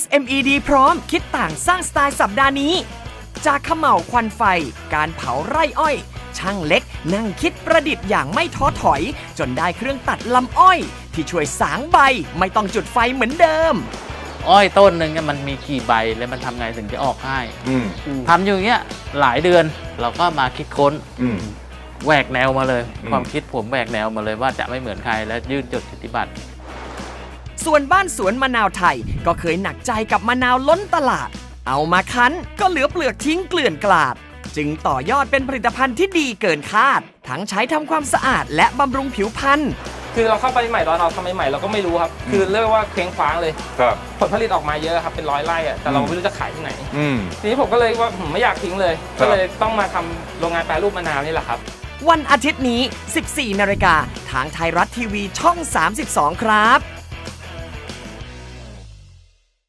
SMED พร้อมคิดต่างสร้างสไตล์สัปดาห์นี้ จากเขม่าวควันไฟ การเผาไร่อ้อย ช่างเล็กนั่งคิดประดิษฐ์อย่างไม่ท้อถอย จนได้เครื่องตัดลำอ้อย ที่ช่วยสางใบไม่ต้องจุดไฟเหมือนเดิม อ้อยต้นหนึ่งเนี่ยมันมีกี่ใบแล้วมันทำไงถึงจะออกให้อืมทำอยู่อย่างเงี้ยหลายเดือนเราก็มาคิดค้นอืม แหวกแนวมาเลย อืม ความคิดผมแหวกแนวมาเลยว่าจะไม่เหมือนใครและยื่นจดสิทธิบัตร ส่วนบ้านสวนมะนาวไทยก็เคยหนักใจกับมะนาวล้นตลาด เอามาคั้นก็เหลือเปลือกทิ้งเกลื่อนกลาด จึงต่อยอดเป็นผลิตภัณฑ์ที่ดีเกินคาด ทั้งใช้ทำความสะอาดและบำรุงผิวพรรณคือเราเข้าไปใหม่ตอนเราทำใหม่ๆเราก็ไม่รู้ครับ คือเรียกว่าเคว้งคว้างเลยครับผลผลิตออกมาเยอะครับเป็นร้อยไร่อะแต่เราอืมไม่รู้จะขายที่ไหนอืมทีนี้ผมก็เลยว่าผมไม่อยากทิ้งเลยครับก็เลยต้องมาทำโรงงานแปรรูปมะนาวนี่แหละครับ วันอาทิตย์นี้ 14 นาฬิกาทางไทยรัฐทีวีช่อง 32 ครับ